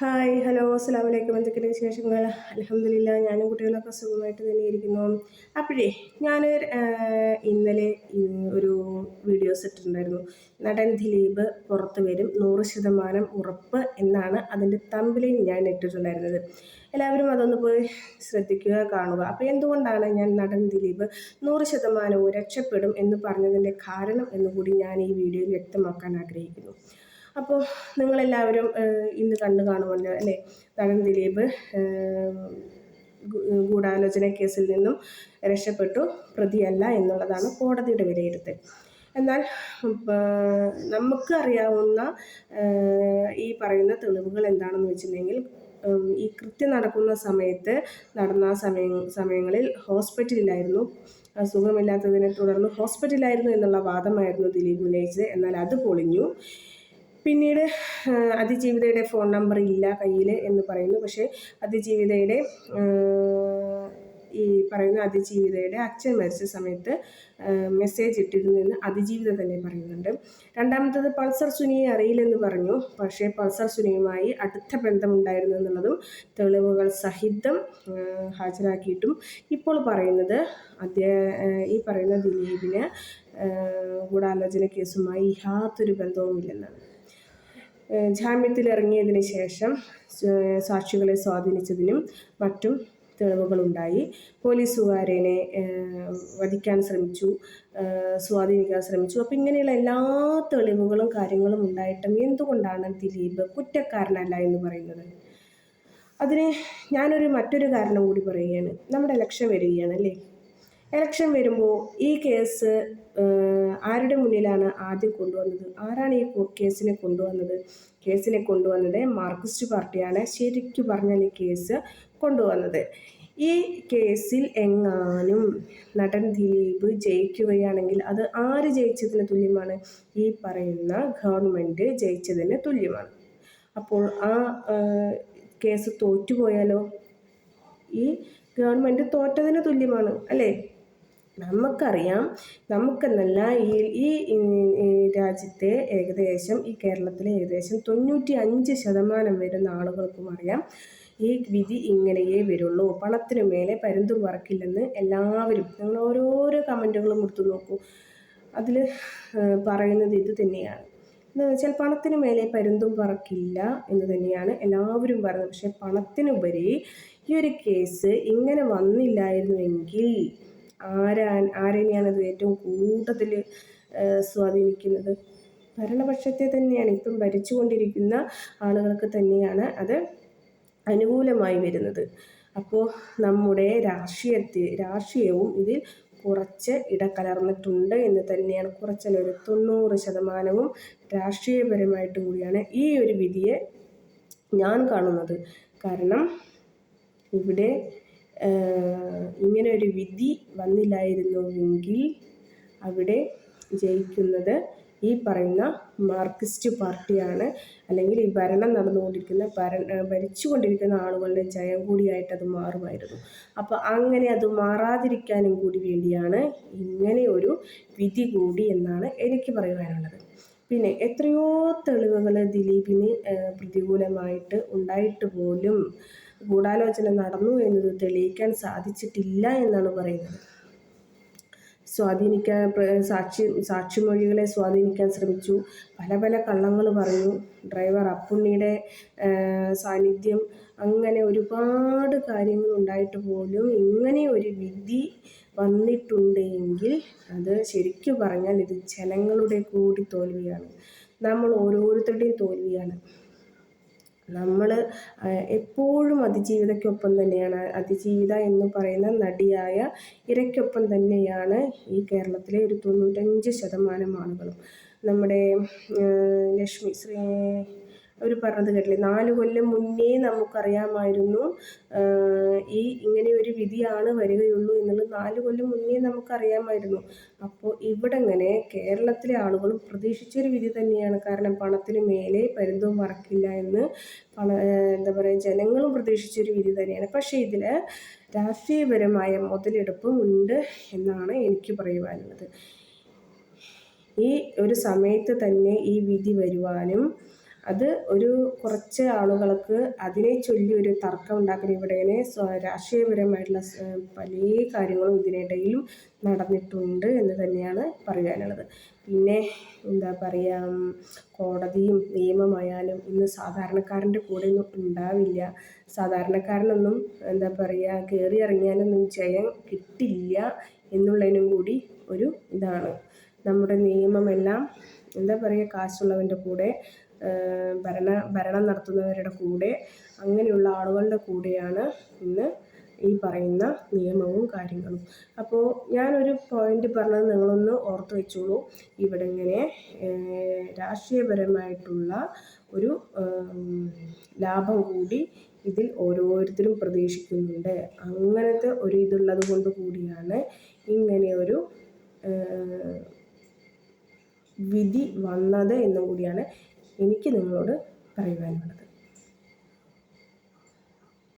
Hi hello അസ്സാം വലൈക്കും എന്തൊക്കെയാണ് വിശേഷങ്ങൾ? അലഹമില്ല ഞാനും കുട്ടികളൊക്കെ സുഖമായിട്ട് തന്നെ ഇരിക്കുന്നു. അപ്പോഴേ ഞാൻ ഇന്നലെ ഒരു വീഡിയോ ഇട്ടിട്ടുണ്ടായിരുന്നു. നടൻ ദിലീപ് പുറത്തു വരും നൂറ് ശതമാനം ഉറപ്പ് എന്നാണ് അതിന്റെ തമ്പിലേ ഞാൻ ഇട്ടിട്ടുണ്ടായിരുന്നത്. എല്ലാവരും അതൊന്ന് പോയി ശ്രദ്ധിക്കുക കാണുക. അപ്പോൾ എന്തുകൊണ്ടാണ് ഞാൻ നടൻ ദിലീപ് നൂറ് ശതമാനവും രക്ഷപ്പെടും എന്ന് പറഞ്ഞതിന്റെ കാരണം എന്നുകൂടി ഞാൻ ഈ വീഡിയോയിൽ വ്യക്തമാക്കാൻ ആഗ്രഹിക്കുന്നു. അപ്പോൾ നിങ്ങളെല്ലാവരും ഇന്ന് കണ്ടു കാണുമല്ലോ അല്ലേ? നടൻ ദിലീപ് ഗൂഢാലോചന കേസിൽ നിന്നും രക്ഷപ്പെട്ടു. പ്രതിയല്ല എന്നുള്ളതാണ് കോടതിയുടെ വിലയിരുത്തൽ. എന്നാൽ നമുക്ക് അറിയാവുന്ന ഈ പറയുന്ന തെളിവുകൾ എന്താണെന്ന് വെച്ചിട്ടുണ്ടെങ്കിൽ ഈ കൃത്യം നടക്കുന്ന സമയത്ത് നടന്ന സമയ സമയങ്ങളിൽ ഹോസ്പിറ്റലിലായിരുന്നു. സുഖമില്ലാത്തതിനെ തുടർന്ന് ഹോസ്പിറ്റലിലായിരുന്നു എന്നുള്ള വാദമായിരുന്നു ദിലീപ് ഉന്നയിച്ചത്. എന്നാൽ അത് പൊളിഞ്ഞു. പിന്നീട് അതിജീവിതയുടെ ഫോൺ നമ്പർ ഇല്ല കയ്യിൽ എന്ന് പറയുന്നു. പക്ഷേ അതിജീവിതയുടെ ഈ പറയുന്ന അതിജീവിതയുടെ അച്ഛൻ മരിച്ച സമയത്ത് മെസ്സേജ് ഇട്ടിരുന്നു എന്ന് അതിജീവിത തന്നെ പറയുന്നുണ്ട്. രണ്ടാമത്തത് പൾസർ സുനിയെ അറിയില്ലെന്ന് പറഞ്ഞു. പക്ഷേ പൾസർ സുനിയുമായി അടുത്ത ബന്ധമുണ്ടായിരുന്നു എന്നുള്ളതും തെളിവുകൾ സഹിതം ഹാജരാക്കിയിട്ടും ഇപ്പോൾ പറയുന്നത് അദ്ദേഹം ഈ പറയുന്ന ദിലീപിന് ഗൂഢാലോചന കേസുമായി യാതൊരു ബന്ധവുമില്ലെന്നാണ്. ജാമ്യത്തിലിറങ്ങിയതിന് ശേഷം സാക്ഷികളെ സ്വാധീനിച്ചതിനും മറ്റും തെളിവുകളുണ്ടായി. പോലീസുകാരനെ വധിക്കാൻ ശ്രമിച്ചു സ്വാധീനിക്കാൻ ശ്രമിച്ചു. അപ്പം ഇങ്ങനെയുള്ള എല്ലാ തെളിവുകളും കാര്യങ്ങളും ഉണ്ടായിട്ടും എന്തുകൊണ്ടാണ് ദിലീപ് കുറ്റക്കാരനല്ല എന്ന് പറയുന്നത്? അതിന് ഞാനൊരു മറ്റൊരു കാരണം കൂടി പറയുകയാണ്. നമ്മുടെ ലക്ഷ്യം വരികയാണ് അല്ലേ? ഇലക്ഷൻ വരുമ്പോൾ ഈ കേസ് ആരുടെ മുന്നിലാണ് ആദ്യം കൊണ്ടുവന്നത്? ആരാണ് ഈ കേസിനെ കൊണ്ടുവന്നത്? കേസിനെ കൊണ്ടുവന്നത് മാർക്സിസ്റ്റ് പാർട്ടിയാണ് ശരിക്കു പറഞ്ഞാൽ ഈ കേസ് കൊണ്ടുവന്നത്. ഈ കേസിൽ എങ്ങാനും നടൻ ദിലീപ് ജയിക്കുകയാണെങ്കിൽ അത് ആര് ജയിച്ചതിന് തുല്യമാണ്? ഈ പറയുന്ന ഗവൺമെന്റ് ജയിച്ചതിന് തുല്യമാണ്. അപ്പോൾ ആ കേസ് തോറ്റുപോയാലോ? ഈ ഗവൺമെന്റ് തോറ്റതിന് തുല്യമാണ് അല്ലേ? നമുക്കറിയാം നമുക്കെന്നല്ല ഈ ഈ രാജ്യത്തെ ഏകദേശം ഈ കേരളത്തിലെ ഏകദേശം തൊണ്ണൂറ്റി അഞ്ച് ശതമാനം വരുന്ന ആളുകൾക്കും അറിയാം ഈ വിധി ഇങ്ങനെയേ വരുള്ളൂ. പണത്തിനു മേലെ പരുന്തും പറക്കില്ലെന്ന് എല്ലാവരും നിങ്ങൾ ഓരോരോ കമന്റുകളും എടുത്തു നോക്കൂ. അതിൽ പറയുന്നത് ഇത് തന്നെയാണ്. എന്താണെന്ന് വെച്ചാൽ പണത്തിന് മേലെ പരുന്തും പറക്കില്ല എന്ന് തന്നെയാണ് എല്ലാവരും പറയുന്നത്. പക്ഷേ പണത്തിനുപരി ഈ ഒരു കേസ് ഇങ്ങനെ വന്നില്ലായിരുന്നുവെങ്കിൽ ആരാ ആരെന്നെയാണത് ഏറ്റവും കൂടുതൽ സ്വാധീനിക്കുന്നത്? ഭരണപക്ഷത്തെ തന്നെയാണ് ഇപ്പം ഭരിച്ചുകൊണ്ടിരിക്കുന്ന ആളുകൾക്ക് തന്നെയാണ് അത് അനുകൂലമായി വരുന്നത്. അപ്പോൾ നമ്മുടെ രാഷ്ട്രീയത്തെ രാഷ്ട്രീയവും ഇതിൽ കുറച്ച് ഇടകലർന്നിട്ടുണ്ട് എന്ന് തന്നെയാണ് കുറച്ചല്ല ഒരു തൊണ്ണൂറ് ശതമാനവും രാഷ്ട്രീയപരമായിട്ട് കൂടിയാണ് ഈ ഒരു വിധിയെ ഞാൻ കാണുന്നത്. കാരണം ഇവിടെ ഇങ്ങനെ ഒരു വിധി വന്നില്ലായിരുന്നുവെങ്കിൽ അവിടെ ജയിക്കുന്നത് ഈ പറയുന്ന മാർക്സിസ്റ്റ് പാർട്ടിയാണ്. അല്ലെങ്കിൽ ഈ ഭരണം നടന്നുകൊണ്ടിരിക്കുന്ന ഭര ഭരിച്ചുകൊണ്ടിരിക്കുന്ന ആളുകളുടെ ജയം കൂടിയായിട്ട് അത് മാറുമായിരുന്നു. അപ്പോൾ അങ്ങനെ അത് മാറാതിരിക്കാനും കൂടി വേണ്ടിയാണ് ഇങ്ങനെ ഒരു വിധി കൂടി എന്നാണ് എനിക്ക് പറയുവാനുള്ളത്. പിന്നെ എത്രയോ തെളിവുകൾ ദിലീപിന് പ്രതികൂലമായിട്ട് ഉണ്ടായിട്ട് പോലും ഗൂഢാലോചന നടന്നു എന്നത് തെളിയിക്കാൻ സാധിച്ചിട്ടില്ല എന്നാണ് പറയുന്നത്. സ്വാധീനിക്കാൻ സാക്ഷി സാക്ഷിമൊഴികളെ സ്വാധീനിക്കാൻ ശ്രമിച്ചു. പല പല കള്ളങ്ങൾ പറഞ്ഞു. ഡ്രൈവർ അപ്പുണ്ണിയുടെ സാന്നിധ്യം അങ്ങനെ ഒരുപാട് കാര്യങ്ങൾ ഉണ്ടായിട്ട് പോലും ഇങ്ങനെ ഒരു വിധി വന്നിട്ടുണ്ടെങ്കിൽ അത് ശരിക്കും പറഞ്ഞാൽ ഇത് ജനങ്ങളുടെ കൂടി തോൽവിയാണ്. നമ്മൾ ഓരോരുത്തരുടെയും തോൽവിയാണ്. നമ്മൾ എപ്പോഴും അതിജീവിതയ്ക്കൊപ്പം തന്നെയാണ്. അതിജീവിത എന്ന് പറയുന്ന നടിയായ ഇരയ്ക്കൊപ്പം തന്നെയാണ് ഈ കേരളത്തിലെ ഒരു തൊണ്ണൂറ്റഞ്ച് ശതമാനം ആളുകളും. നമ്മുടെ ലക്ഷ്മി ശ്രീ അവർ പറഞ്ഞത് കേട്ടില്ലേ? നാല് കൊല്ലം മുന്നേ നമുക്കറിയാമായിരുന്നു ഈ ഇങ്ങനെ ഒരു വിധിയാണ് വരികയുള്ളൂ എന്നുള്ളത് നാല് കൊല്ലം മുന്നേ നമുക്കറിയാമായിരുന്നു. അപ്പോൾ ഇവിടെ ഇങ്ങനെ കേരളത്തിലെ ആളുകളും പ്രതീക്ഷിച്ചൊരു വിധി തന്നെയാണ്. കാരണം പണത്തിന് മേലെ പരുന്തവും മറക്കില്ല എന്ന് പണ എന്താ പറയുക ജനങ്ങളും പ്രതീക്ഷിച്ചൊരു വിധി തന്നെയാണ്. പക്ഷേ ഇതിൽ രാഷ്ട്രീയപരമായ മുതലെടുപ്പും ഉണ്ട് എന്നാണ് എനിക്ക് പറയുവാനുള്ളത്. ഈ ഒരു സമയത്ത് തന്നെ ഈ വിധി വരുവാനും അത് ഒരു കുറച്ച് ആളുകൾക്ക് അതിനെ ചൊല്ലി ഒരു തർക്കം ഉണ്ടാക്കുന്ന ഇവിടെ ഇങ്ങനെ രാഷ്ട്രീയപരമായിട്ടുള്ള പല കാര്യങ്ങളും ഇതിനിടയിലും നടന്നിട്ടുണ്ട് എന്ന് തന്നെയാണ് പറയാനുള്ളത്. പിന്നെ എന്താ പറയുക കോടതിയും നിയമമായാലും ഇന്ന് സാധാരണക്കാരന്റെ കൂടെ ഒന്നും ഉണ്ടാവില്ല. സാധാരണക്കാരനൊന്നും എന്താ പറയുക കയറി ഇറങ്ങിയാലൊന്നും ജയം കിട്ടില്ല എന്നുള്ളതിനും കൂടി ഒരു ഇതാണ്. നമ്മുടെ നിയമമെല്ലാം എന്താ പറയുക കാശുള്ളവന്റെ കൂടെ ഭരണ ഭരണം നടത്തുന്നവരുടെ കൂടെ അങ്ങനെയുള്ള ആളുകളുടെ കൂടെയാണ് ഇന്ന് ഈ പറയുന്ന നിയമവും കാര്യങ്ങളും. അപ്പോൾ ഞാനൊരു പോയിന്റ് പറഞ്ഞത് നിങ്ങളൊന്ന് ഓർത്ത് വെച്ചോളൂ. ഇവിടെ ഇങ്ങനെ രാഷ്ട്രീയപരമായിട്ടുള്ള ഒരു ലാഭം കൂടി ഇതിൽ ഓരോരുത്തരും പ്രതീക്ഷിക്കുന്നുണ്ട്. അങ്ങനത്തെ ഒരു ഇതുള്ളത് കൊണ്ട് കൂടിയാണ് ഇങ്ങനെ ഒരു വിധി വന്നത് എന്നും കൂടിയാണ്. എനിക്ക് നിങ്ങളോട് പറയുവാനുള്ളത്.